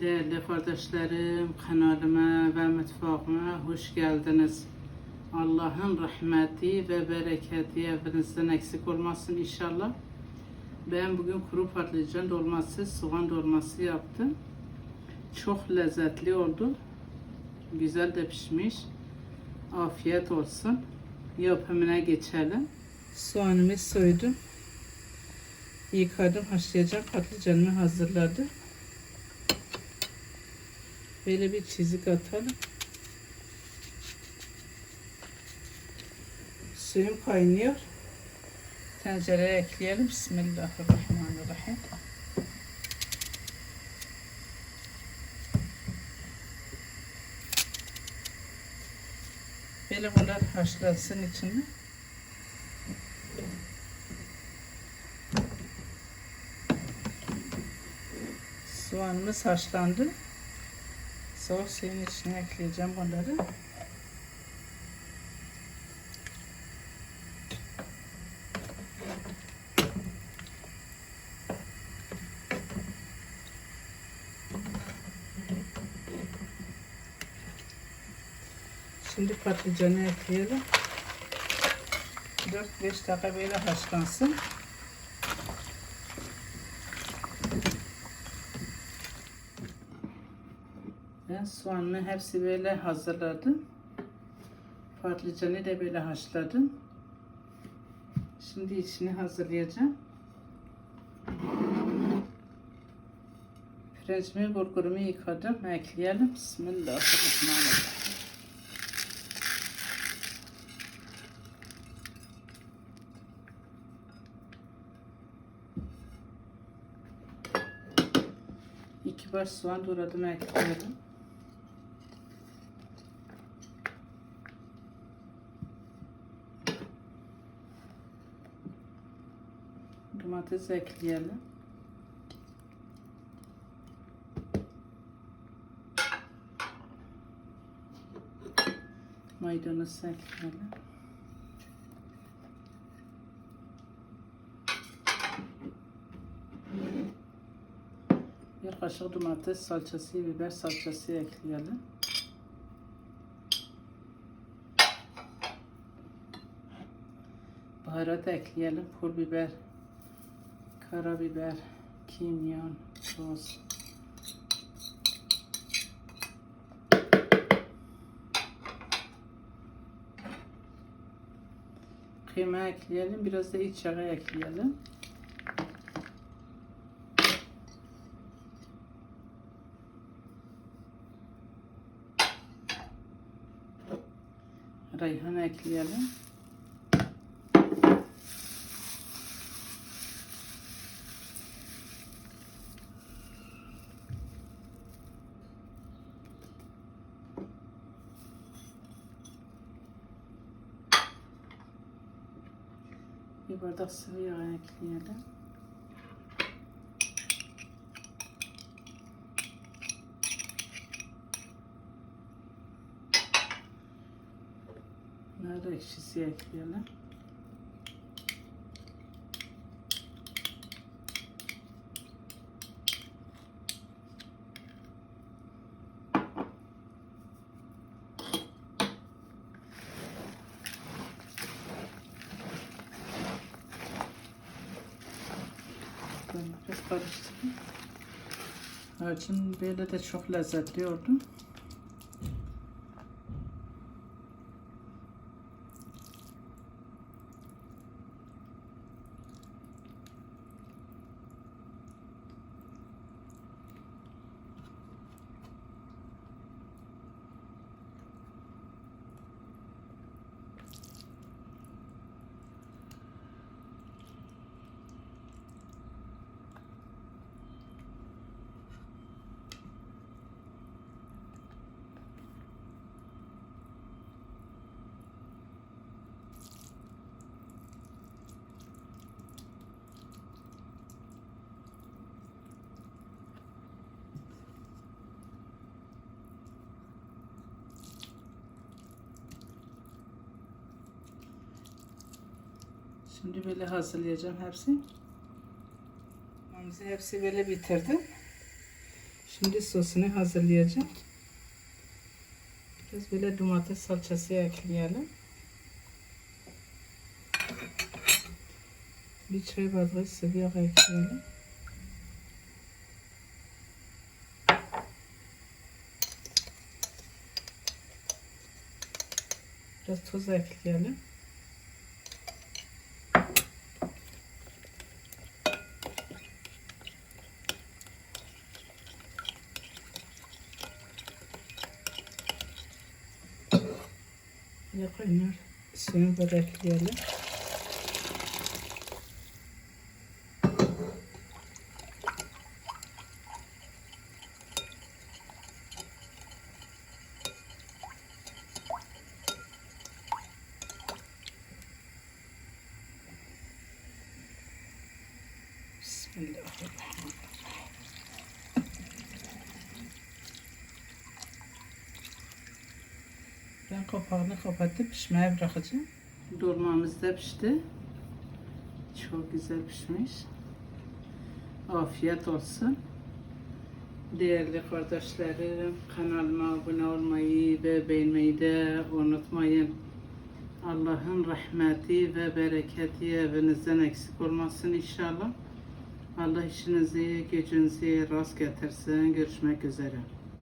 Değerli kardeşlerim, kanalıma ve mutfağıma hoş geldiniz. Allah'ın rahmeti ve bereketi evinizden eksik olmasın inşallah. Ben bugün kuru patlıcan dolması, soğan dolması yaptım. Çok lezzetli oldu. Güzel de pişmiş. Afiyet olsun. Yapımına geçelim. Soğanımı soydum. Yıkadım, haşlayacağım. Patlıcanımı hazırladım. Böyle bir çizik atalım. Suyum kaynıyor. Tencereye ekleyelim. Bismillahirrahmanirrahim. Böyle bunlar haşlansın içinde. Soğanımız haşlandı. Soğuk suyun içine ekleyeceğim bunları. Şimdi patlıcanı ekleyelim. 4-5 dakika böyle haşlansın. Ben soğanını hepsi böyle hazırladım. Patlıcanı da böyle haşladım. Şimdi içini hazırlayacağım. Pirinçimi, bulgurumu yıkadım. Ekleyelim. Bismillahirrahmanirrahim. İki baş soğan doğradım ekliyorum. Domates ekleyelim. Maydanoz ekleyelim. Bir kaşık domates salçası, biber salçası ekleyelim. Baharat ekleyelim. Pul biber, karabiber, kimyon, tuz. Kıyma ekleyelim. Biraz da iç yağı ekleyelim. Reyhan ekleyelim. Bir bardak sıvı yağ ekleyelim. Nar ekşisi ekleyelim. Karıştırayım. Harcın böyle de çok lezzetli oldu. Şimdi böyle hazırlayacağım hepsi. Hamzi hepsi böyle bitirdim. Şimdi sosunu hazırlayacağım. Biraz böyle domates salçası ekleyelim. Bir çay bardağı sıvı ekleyelim. Biraz tuz ekleyelim. Böyle kaynar suyunu böyle ekleyelim. Bismillahirrahmanirrahim. Kapağını kapatıp pişmeye bırakacağım. Dolmamız da pişti. Çok güzel pişmiş. Afiyet olsun. Değerli kardeşlerim, kanalıma abone olmayı ve beğenmeyi de unutmayın. Allah'ın rahmeti ve bereketi evinizden eksik olmasın inşallah. Allah işinizi, gücünüzü rast getirsin. Görüşmek üzere.